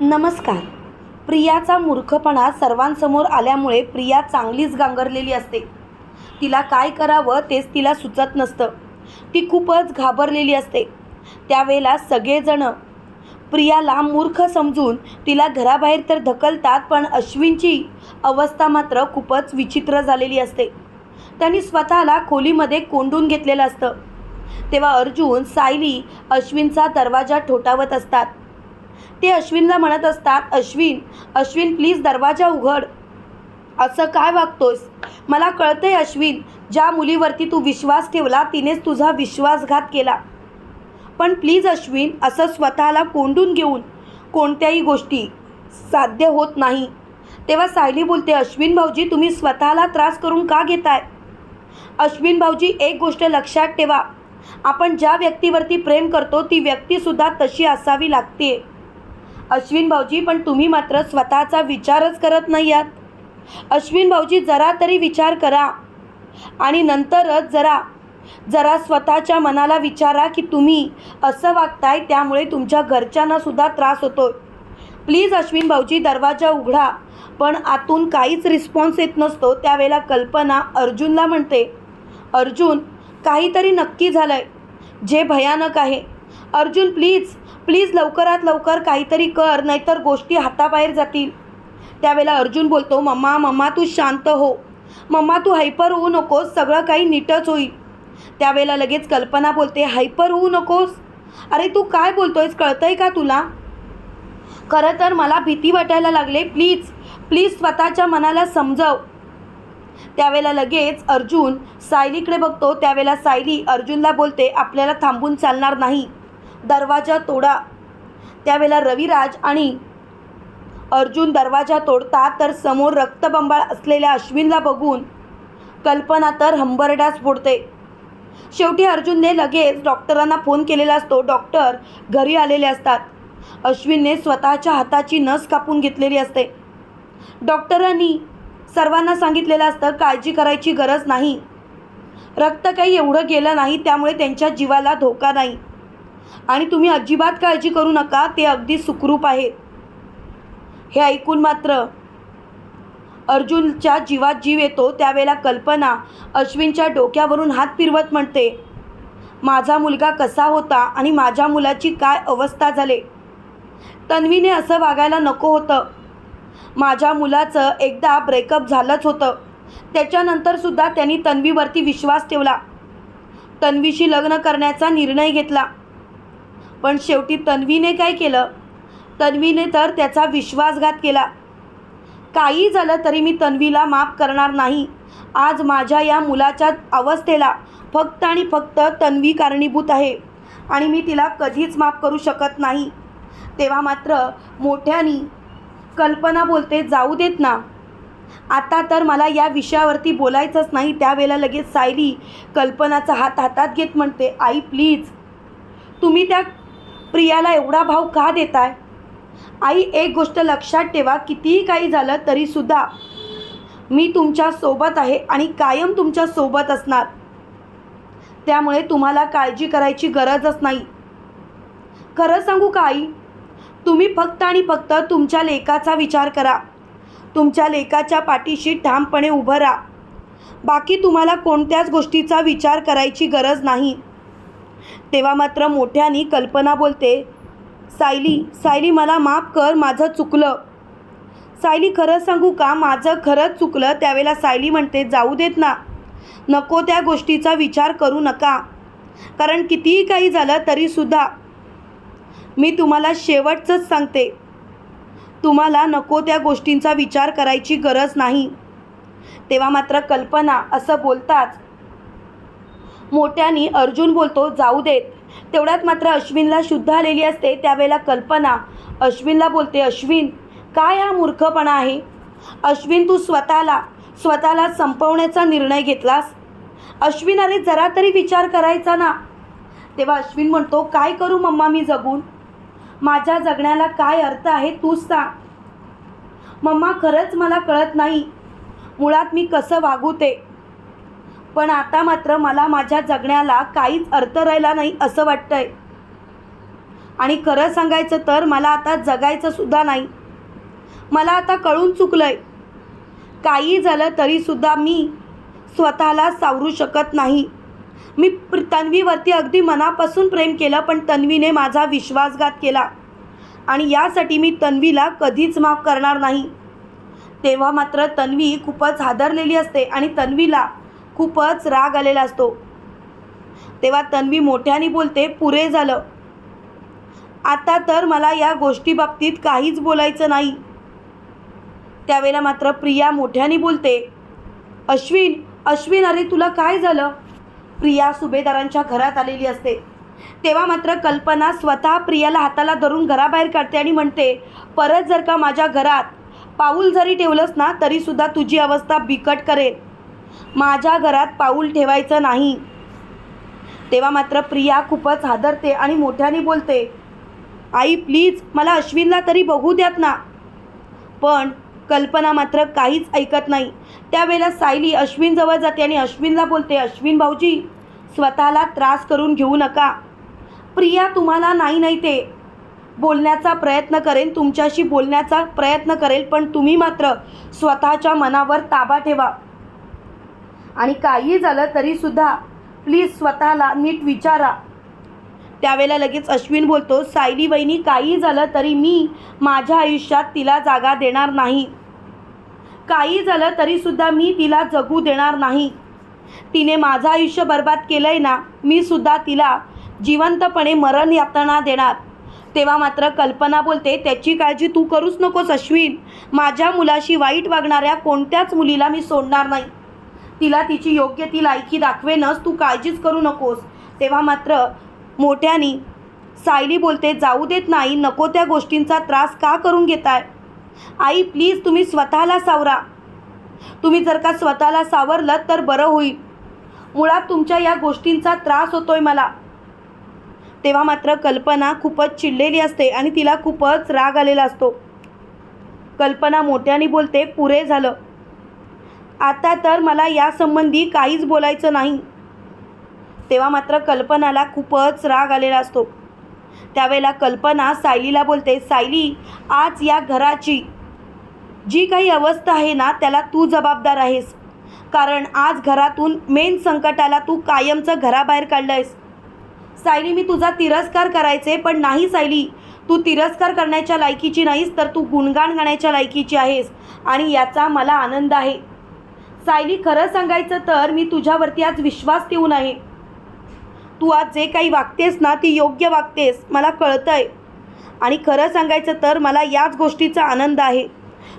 नमस्कार. प्रियाचा मूर्खपणा सर्वांसमोर आल्यामुळे प्रिया चांगलीच गांगरलेली असते. तिला काय करावं तेच तिला सुचत नसतं. ती खूपच घाबरलेली असते. त्यावेळेला सगळेजण प्रियाला मूर्ख समजून तिला घराबाहेर तर ढकलतात पण अश्विनची अवस्था मात्र खूपच विचित्र झालेली असते. त्यांनी स्वतःला खोलीमध्ये कोंडून घेतलेलं असतं. तेव्हा अर्जुन सायली अश्विनचा दरवाजा ठोठावत असतात. ते अश्विनला म्हणत असतात अश्विन अश्विन प्लीज दरवाजा उघड. असं काय वागतोस मला कळतंय अश्विन ज्या मुलीवरती तू विश्वास ठेवला तिनेच तुझा विश्वासघात केला. पण प्लीज अश्विन असं स्वतःला कोंडून घेऊन कोणत्याही गोष्टी साध्य होत नाही. तेव्हा सायली बोलते अश्विन भाऊजी तुम्ही स्वतःला त्रास करून का घेताय? अश्विन भाऊजी एक गोष्ट लक्षात ठेवा. आपण ज्या व्यक्तीवरती प्रेम करतो ती व्यक्तीसुद्धा तशी असावी लागते. अश्विन भाऊजी पण तुम्ही मात्र स्वतःचा विचारच करत नाही आहात अश्विन भाऊजी जरा तरी विचार करा. आणि नंतरच जरा जरा स्वतःच्या मनाला विचारा की तुम्ही असं वागताय त्यामुळे तुमच्या घरच्यांनासुद्धा त्रास होतो प्लीज अश्विन भाऊजी दरवाजा उघडा. पण आतून काहीच रिस्पॉन्स येत नसतो त्यावेळेला कल्पना अर्जुनला म्हणते अर्जुन काहीतरी नक्की झालं आहे जे भयानक आहे अर्जुन प्लीज प्लीज लवकरात लवकर काहीतरी कर नाहीतर गोष्टी हाताबाहेर जातील. त्यावेळेला अर्जुन बोलतो मम्मा मम्मा तू शांत हो. मम्मा तू हायपर होऊ नकोस सगळं काही नीटच होईल. त्यावेळेला लगेच कल्पना बोलते हायपर होऊ नकोस? अरे तू काय बोलतोयस कळतंय का तुला? खरं तर मला भीती वाटायला लागले प्लीज प्लीज स्वतःच्या मनाला समजव. त्यावेळेला लगेच अर्जुन सायलीकडे बघतो त्यावेळेला सायली अर्जुनला बोलते आपल्याला थांबून चालणार नाही. दरवाजा तोडा. त्यावेळेला रविराज आणि अर्जुन दरवाजा तोडतात तर समोर रक्तबंबाळ असलेल्या अश्विनला बघून कल्पना तर हंबरडाच फोडते शेवटी अर्जुनने लगेच डॉक्टरांना फोन केलेला असतो. डॉक्टर घरी आलेले असतात. अश्विनने स्वतःच्या हाताची नस कापून घेतलेली असते. डॉक्टरांनी सर्वांना सांगितलेलं असतं काळजी करायची गरज नाही. रक्त काही एवढं गेलं नाही त्यामुळे त्यांच्या जीवाला धोका नाही. आणि तुम्ही अजिबात काळजी करू नका ते अगदी सुखरूप आहेत हे ऐकून मात्र अर्जुनच्या जीवात जीव येतो त्यावेळेला कल्पना अश्विनच्या डोक्यावरून हात फिरवत म्हणते माझा मुलगा कसा होता आणि माझ्या मुलाची काय अवस्था झाले? तन्वीने असं वागायला नको होतं. माझ्या मुलाचं एकदा ब्रेकअप झालंच होतं. त्याच्यानंतरसुद्धा त्यांनी तन्वीवरती विश्वास ठेवला. तन्वीशी लग्न करण्याचा निर्णय घेतला. पण शेवटी तन्वीने काय केलं? तन्वीने तर त्याचा विश्वासघात केला. काही झालं तरी मी तन्वीला माफ करणार नाही. आज माझ्या या मुलाच्या अवस्थेला फक्त आणि फक्त तन्वी कारणीभूत आहे आणि मी तिला कधीच माफ करू शकत नाही. तेव्हा मात्र मोठ्यानी कल्पना बोलते जाऊ देत ना. आता तर मला या विषयावरती बोलायचंच नाही. त्यावेळेला लगेच सायली कल्पनाचा हात हातात घेत म्हणते आई प्लीज. तुम्ही त्या प्रियाला एवढा भाव का देताय? आई एक गोष्ट लक्षात ठेवा कितीही काही झालं तरीसुद्धा मी तुमच्यासोबत आहे आणि कायम तुमच्यासोबत असणार. त्यामुळे तुम्हाला काळजी करायची गरजच नाही. खरं सांगू का आई? तुम्ही फक्त आणि फक्त तुमच्या लेखाचा विचार करा. तुमच्या लेखाच्या पाठीशी ठामपणे उभं राहा. बाकी तुम्हाला कोणत्याच गोष्टीचा विचार करायची गरज नाही. तेव्हा मात्र मोठ्यानी कल्पना बोलते सायली सायली मला माफ कर माझं चुकलं. सायली खरं सांगू का? माझं खरंच चुकलं. त्यावेळेला सायली म्हणते जाऊ देत ना. नको त्या गोष्टीचा विचार करू नका. कारण कितीही काही झालं तरीसुद्धा मी तुम्हाला शेवटचंच सांगते. तुम्हाला नको त्या गोष्टींचा विचार करायची गरज नाही. तेव्हा मात्र कल्पना असं बोलताच मोठ्यानी अर्जुन बोलतो जाऊ देत. तेवढ्यात मात्र अश्विनला शुद्ध आलेली असते त्यावेळेला कल्पना. अश्विनला बोलते अश्विन काय हा मूर्खपणा आहे? अश्विन तू स्वतःला स्वतःला संपवण्याचा निर्णय घेतलास? अश्विन अरे जरा तरी विचार करायचा ना. तेव्हा अश्विन म्हणतो काय करू मम्मा मी जगून? माझ्या जगण्याला काय अर्थ आहे तूच सांग. मम्मा खरंच मला कळत नाही. मुळात मी कसं वागू ते? पण आता मात्र मला माझ्या जगण्याला काहीच अर्थ राहिला नाही असं वाटतंय. आणि खरं सांगायचं तर मला आता जगायचं सुद्धा नाही. मला आता कळून चुकलंय. काही झालं तरीसुद्धा मी स्वतःला सावरू शकत नाही. मी तन्वीवरती अगदी मनापासून प्रेम केलं पण तन्वीने माझा विश्वासघात केला. आणि यासाठी मी तन्वीला कधीच माफ करणार नाही. तेव्हा मात्र तन्वी खूपच हादरलेली असते आणि तन्वीला खूपच राग आलेला असतो. तेव्हा तन्वी मोठ्याने बोलते पुरे झालं. आता तर मला या गोष्टीबाबतीत काहीच बोलायचं नाही. त्यावेळेला मात्र प्रिया मोठ्याने बोलते अश्विन अश्विन अरे तुला काय झालं? प्रिया सुभेदारांच्या घरात आलेली असते. तेव्हा मात्र कल्पना स्वतः प्रियाला हाताला धरून घराबाहेर काढते आणि म्हणते परत जर का माझ्या घरात पाऊल जरी ठेवलंस ना तरीसुद्धा तुझी अवस्था बिकट करेल माझ्या घरात पाऊल ठेवायचं नाही. तेव्हा मात्र प्रिया खूपच हादरते आणि मोठ्याने बोलते आई प्लीज मला अश्विनला तरी बघू द्यात ना. पण कल्पना मात्र काहीच ऐकत नाही. त्यावेळेला सायली अश्विनजवळ जाते आणि अश्विनला बोलते अश्विन भाऊजी स्वतःला त्रास करून घेऊ नका. प्रिया तुम्हाला नाही नाही ते. बोलण्याचा प्रयत्न करेन तुमच्याशी बोलण्याचा प्रयत्न करेल पण तुम्ही मात्र स्वतःच्या मनावर ताबा ठेवा. आणि काही झालं तरीसुद्धा प्लीज स्वतःला नीट विचारा. त्यावेळेला लगेच अश्विन बोलतो सायली वहिनी काही झालं तरी मी माझ्या आयुष्यात तिला जागा देणार नाही. काही झालं तरीसुद्धा मी तिला जगू देणार नाही. तिने माझं आयुष्य बर्बाद केलं आहे ना मी सुद्धा तिला जिवंतपणे मरण यातना देणार. तेव्हा मात्र कल्पना बोलते त्याची काळजी तू करूच नकोस अश्विन. माझ्या मुलाशी वाईट वागणाऱ्या कोणत्याच मुलीला मी सोडणार नाही. तिला तिची योग्य ती लायकी दाखवेनच तू काळजीच करू नकोस. तेव्हा मात्र मोठ्यानी सायली बोलते जाऊ देत नाही नको त्या गोष्टींचा त्रास का करून घेताय? आई प्लीज तुम्ही स्वतःला सावरा. तुम्ही जर का स्वतःला सावरलं तर बरं होईल. मुळात तुमच्या या गोष्टींचा त्रास होतोय मला. तेव्हा मात्र कल्पना खूपच चिडलेली असते आणि तिला खूपच राग आलेला असतो. कल्पना मोठ्याने बोलते पुरे झालं. आता तर मला यासंबंधी काहीच बोलायचं नाही. तेव्हा मात्र कल्पनाला खूपच राग आलेला असतो. त्यावेळेला कल्पना सायलीला बोलते सायली आज या घराची जी काही अवस्था आहे ना त्याला तू जबाबदार आहेस. कारण आज घरातून मेन संकटाला तू कायमचं घराबाहेर काढलं आहेस सायली मी तुझा तिरस्कार करायचे पण नाही सायली. तू तिरस्कार करण्याच्या लायकीची नाहीस तर तू गुणगाण गाण्याच्या लायकीची आहेस आणि याचा मला आनंद आहे. सायली खरं सांगायचं तर मी तुझ्यावरती आज विश्वास ठेवून आहे तू आज जे काही वागतेस ना ती योग्य वागतेस मला कळतंय. आणि खरं सांगायचं तर मला याच गोष्टीचा आनंद आहे.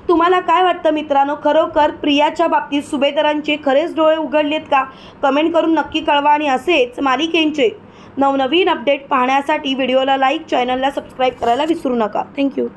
तुम्हाला काय वाटतं मित्रांनो? खरोखर प्रियाच्या बाबतीत सुभेदारांचे खरेच डोळे उघडलेत का? कमेंट करून नक्की कळवा आणि असेच मालिकेंचे नवनवीन अपडेट पाहण्यासाठी व्हिडिओला लाईक चॅनलला सबस्क्राईब करायला विसरू नका. थँक्यू.